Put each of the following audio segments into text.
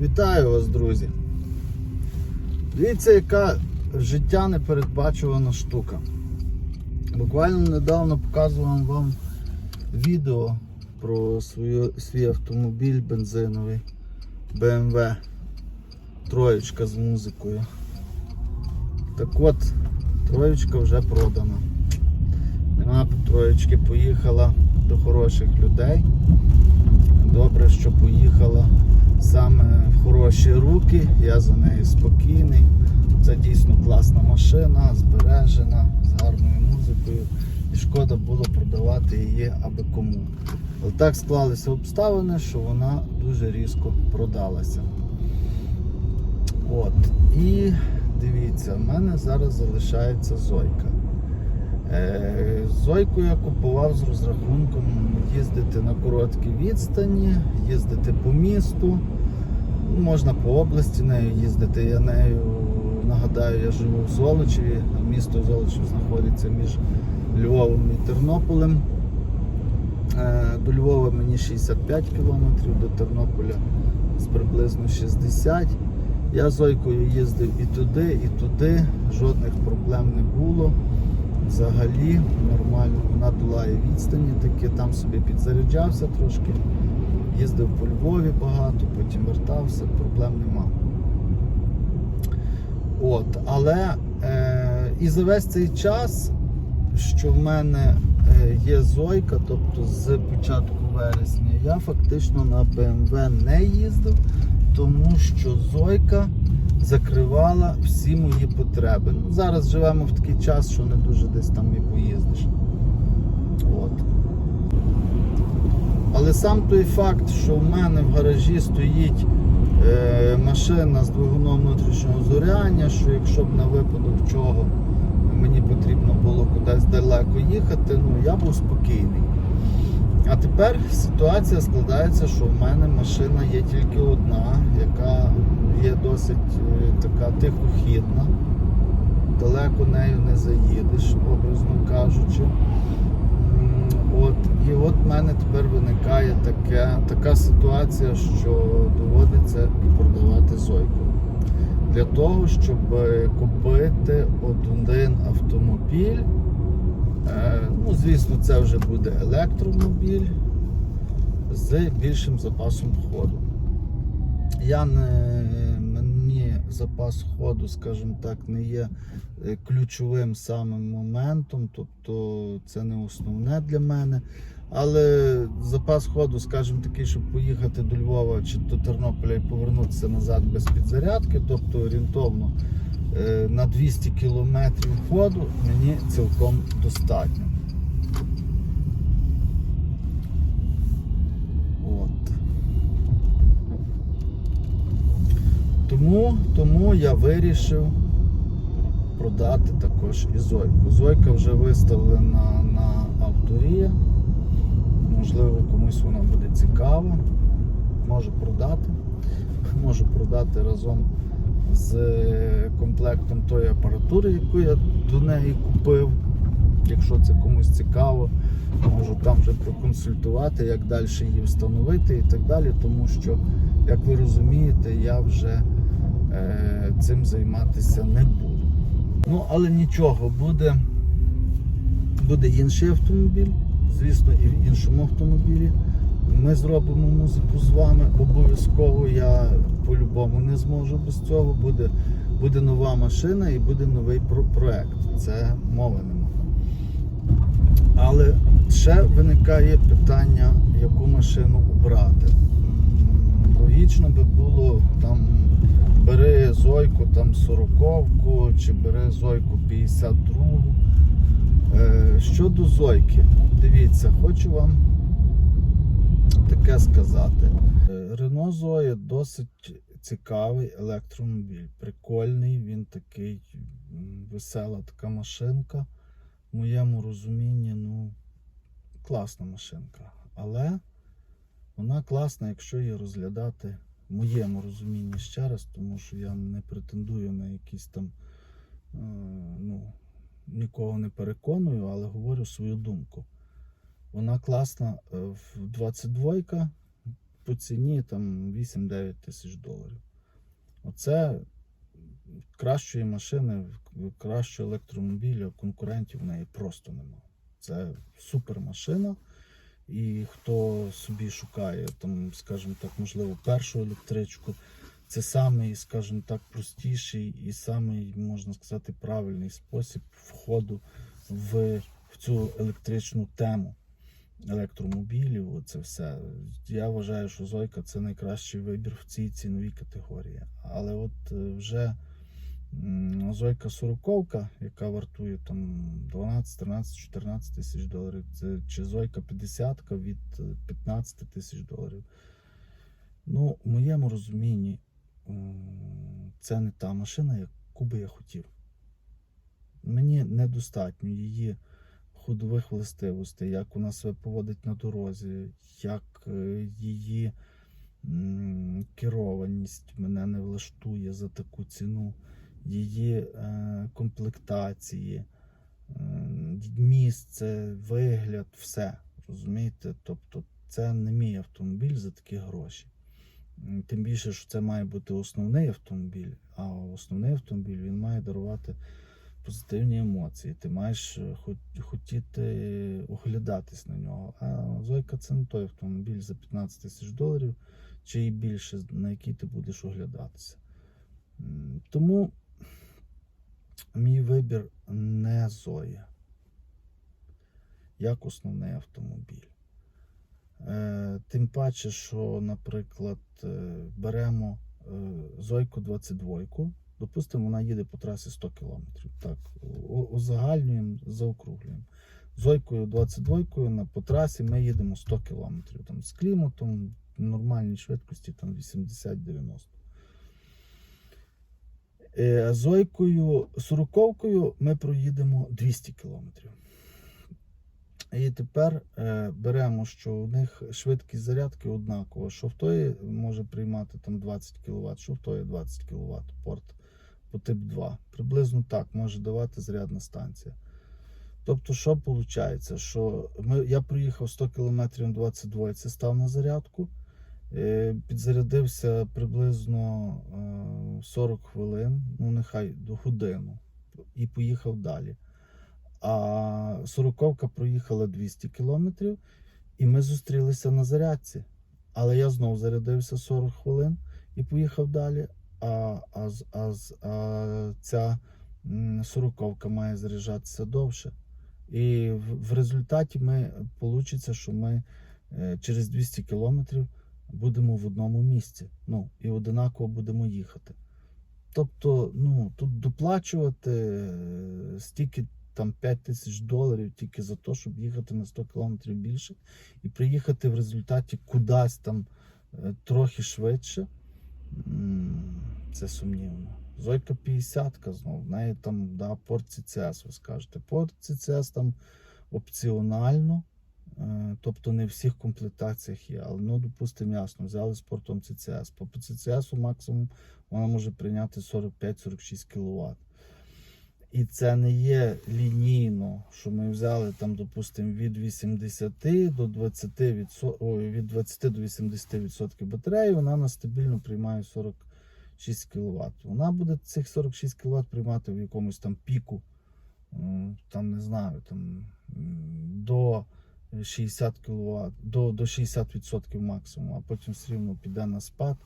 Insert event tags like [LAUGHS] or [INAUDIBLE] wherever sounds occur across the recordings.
Вітаю вас, друзі. Дивіться, яка життя непередбачувана штука. Буквально недавно показував вам відео про свою, свій автомобіль бензиновий BMW троєчка з музикою. Так от, троєчка вже продана. Нема троєчки, поїхала до хороших людей. Добре, що поїхала саме в хороші руки. Я за нею спокійний. Це дійсно класна машина, збережена, з гарною музикою. І шкода було продавати її аби кому. Але так склалися обставини, що вона дуже різко продалася. От. І дивіться, в мене зараз залишається Зойка. Е, Зойку я купував з розрахунком їздити на короткі відстані, їздити по місту. Ну, Можна по області нею їздити. Я нею нагадаю, я живу в Золочеві. Місто Золочів знаходиться між Львовом і Тернополем. Е, До Львова мені 65 кілометрів, до Тернополя з приблизно 60. Я Зойкою їздив і туди, і туди. Жодних проблем не було. Взагалі нормально вона долає відстані, таки там собі підзаряджався трошки, їздив по Львові багато, потім вертався, проблем нема. От, але е, і за весь цей час, що в мене е, є Зойка, тобто з початку вересня, я фактично на BMW не їздив, тому що Зойка закривала всі мої потреби. Ну, зараз живемо в такий час, що не дуже десь там і поїздиш. От. Але сам той факт, що в мене в гаражі стоїть е, машина з двигуном внутрішнього зоряння, що якщо б на випадок чого мені потрібно було кудись далеко їхати, ну я був спокійний. А тепер ситуація складається, що в мене машина є тільки одна, яка є досить е, така тихохідна. Далеко нею не заїдеш, образно кажучи. От, і от в мене тепер виникає таке, така ситуація, що доводиться продавати зойку. Для того, щоб е, купити один автомобіль, Е, Ну, звісно, це вже буде електромобіль з більшим запасом ходу. Я не, мені запас ходу, скажімо так, не є е, ключовим самим моментом, тобто це не основне для мене. Але запас ходу, скажімо такий, щоб поїхати до Львова чи до Тернополя і повернутися назад без підзарядки, тобто орієнтовно е, на 200 кілометрів ходу мені цілком достатньо. От. Тому, тому я вирішив продати також і Зойку. Зойка вже виставлена на авторія. Можливо, комусь вона буде цікава. Можу продати. [LAUGHS] Можу продати разом з комплектом тої апаратури, яку я до неї купив. Якщо це комусь цікаво, можу там вже проконсультувати, як далі її встановити і так далі. Тому що, як ви розумієте, я вже е, цим займатися не буду. Ну, але нічого, буде, буде інший автомобіль, звісно, і в іншому автомобілі. Ми зробимо музику з вами. Обов'язково я по-любому не зможу без цього. Буде, буде нова машина і буде новий про- проект. Це мови нема. Але ще виникає питання, яку машину обрати. Логічно би було там бери Зойку там 40-ку чи бери Зойку 52-гу. Е, Щодо Зойки, дивіться, хочу вам таке сказати. Рено Зоя досить цікавий електромобіль. Прикольний, він такий весела така машинка. В моєму розумінні, ну, класна машинка. Але вона класна, якщо її розглядати моєму розумінні ще раз, тому що я не претендую на якісь там, е, ну, нікого не переконую, але говорю свою думку. Вона класна е, в 22 по ціні там 8-9 тисяч доларів. Оце кращої машини, кращого електромобіля, конкурентів в неї просто нема. Це супер машина. І хто собі шукає, там, скажімо так, можливо, першу електричку, це самий, скажімо так, простіший і самий, можна сказати, правильний спосіб входу в, в цю електричну тему електромобілів. Це все. Я вважаю, що Зойка це найкращий вибір в цій ціновій категорії. Але от е, вже Зойка 40, яка вартує там 12, 13, 14 тисяч доларів, це, чи Зойка 50 від е, 15 тисяч доларів. Ну, в моєму розумінні, це не та машина, яку би я хотів. Мені недостатньо її ходових властивостей, як вона себе поводить на дорозі, як е, її керованість мене не влаштує за таку ціну, її е, комплектації, е, місце, вигляд, все. Розумієте? Тобто це не мій автомобіль за такі гроші. Тим більше, що це має бути основний автомобіль, а основний автомобіль він має дарувати позитивні емоції. Ти маєш е, хотіти оглядатись на нього. А Зойка це не той автомобіль за 15 тисяч доларів чи і більше, на який ти будеш оглядатися. Тому мій вибір не Зоя, як основний автомобіль. Е, Тим паче, що, наприклад, е, беремо е, Зойку 22, допустимо, вона їде по трасі 100 км. Так, узагальнюємо, заокруглюємо. Зойкою 22 на по трасі ми їдемо 100 км. Там, з кліматом, нормальній швидкості там 80-90. Е, Зойкою 40 ми проїдемо 200 км. І тепер е, беремо, що у них швидкість зарядки однакова, що в тої може приймати там 20 кВт, що в тої 20 кВт порт по тип 2. Приблизно так може давати зарядна станція. Тобто, що виходить? Що ми, я проїхав 100 км 22, це став на зарядку, підзарядився приблизно е, 40 хвилин, ну нехай до годину, і поїхав далі. А сороковка проїхала 200 кілометрів, і ми зустрілися на зарядці. Але я знову зарядився 40 хвилин і поїхав далі. А, а, а, а ця сороковка має заряджатися довше. І в, в результаті ми вийде, що ми е, через 200 кілометрів будемо в одному місці. Ну, і одинаково будемо їхати. Тобто, ну, тут доплачувати е, стільки там 5 тисяч доларів тільки за те, щоб їхати на 100 кілометрів більше і приїхати в результаті кудись там е, трохи швидше. Це сумнівно. Зойка 50 знову, в неї там да, порт CCS, ви скажете. Порт CCS там опціонально, тобто не в всіх комплектаціях є. Але ну, допустимо, ясно, взяли з портом CCS. По CCS максимум вона може прийняти 45-46 кВт. І це не є лінійно, що ми взяли там, допустимо, від 80 до 20 відсо- ой, від 20 до 80% батареї, вона на стабільно приймає 46 кВт. Вона буде цих 46 кВт приймати в якомусь там піку, там не знаю, там до 60 кВт, до, до 60% максимум, а потім все рівно піде на спад.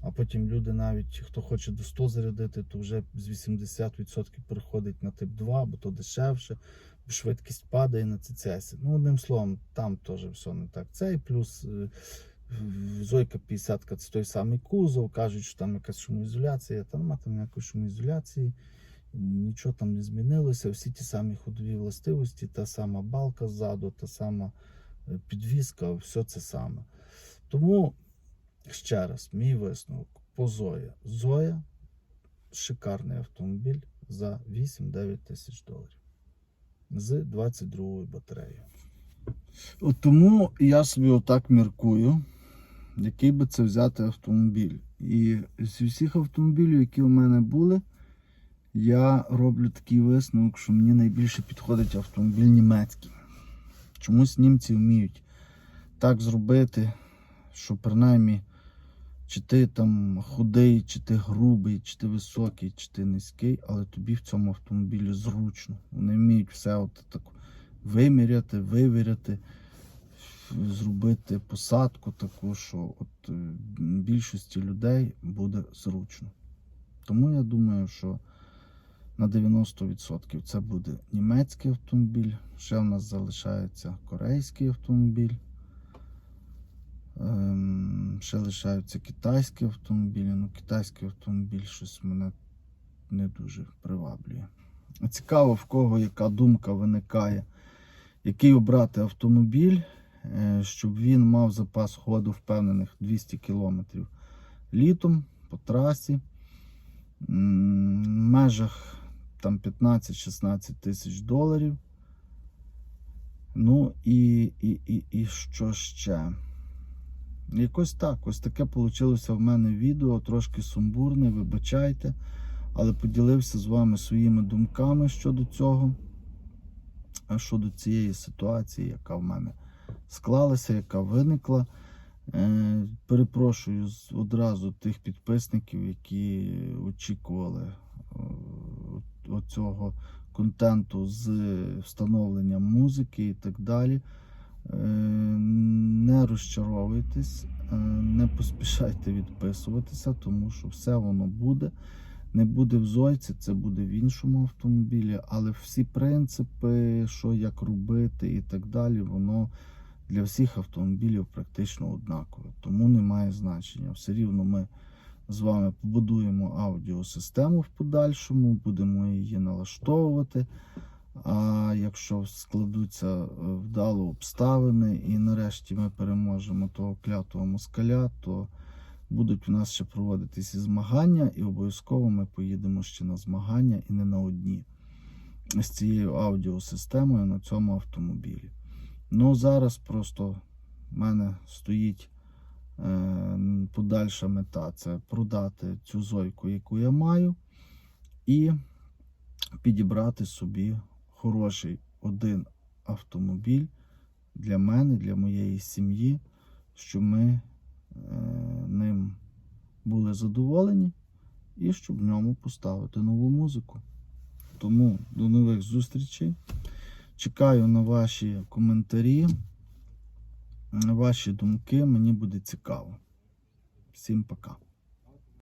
А потім люди навіть, хто хоче до 100 зарядити, то вже з 80% переходить на тип 2, бо то дешевше, бо швидкість падає на CCS. Ну, одним словом, там теж все не так. Це і плюс е, Зойка 50 це той самий кузов, кажуть, що там якась шумоізоляція, та нема там ніякої шумоізоляції, нічого там не змінилося, всі ті самі ходові властивості, та сама балка ззаду, та сама е, підвіска, все це саме. Тому ще раз, мій висновок по Зоя. Зоя шикарний автомобіль за 8-9 тисяч доларів з 22 батареєю. От тому я собі отак міркую, який би це взяти автомобіль. І з усіх автомобілів, які у мене були, я роблю такий висновок, що мені найбільше підходить автомобіль німецький. Чомусь німці вміють так зробити, що принаймні, чи ти там худий, чи ти грубий, чи ти високий, чи ти низький, але тобі в цьому автомобілі зручно. Вони вміють все от так виміряти, вивіряти, зробити посадку таку, що от е, більшості людей буде зручно. Тому я думаю, що на 90% це буде німецький автомобіль. Ще в нас залишається корейський автомобіль. Ем, ще лишаються китайські автомобілі. Ну, китайський автомобіль щось мене не дуже приваблює. Цікаво, в кого яка думка виникає, який обрати автомобіль, е, щоб він мав запас ходу впевнених 200 км літом по трасі. В межах там 15-16 тисяч доларів. Ну і, і, і, і що ще? Якось так, ось таке вийшло в мене відео, трошки сумбурне, вибачайте, але поділився з вами своїми думками щодо цього, щодо цієї ситуації, яка в мене склалася, яка виникла. Е, перепрошую одразу тих підписників, які очікували оцього контенту з встановленням музики і так далі. Е, Не розчаровуйтесь, е, не поспішайте відписуватися, тому що все воно буде. Не буде в Зойці, це буде в іншому автомобілі, але всі принципи, що як робити і так далі, воно для всіх автомобілів практично однакове. Тому немає значення. Все рівно ми з вами побудуємо аудіосистему в подальшому, будемо її налаштовувати. А якщо складуться е, вдало обставини і нарешті ми переможемо того клятого москаля, то будуть у нас ще проводитися змагання, і обов'язково ми поїдемо ще на змагання і не на одні з цією аудіосистемою на цьому автомобілі. Ну зараз просто в мене стоїть подальша мета це продати цю зойку, яку я маю, і підібрати собі хороший один автомобіль для мене, для моєї сім'ї, щоб ми е, ним були задоволені і щоб в ньому поставити нову музику. Тому до нових зустрічей. Чекаю на ваші коментарі, ваші думки. Мені буде цікаво. Всім пока.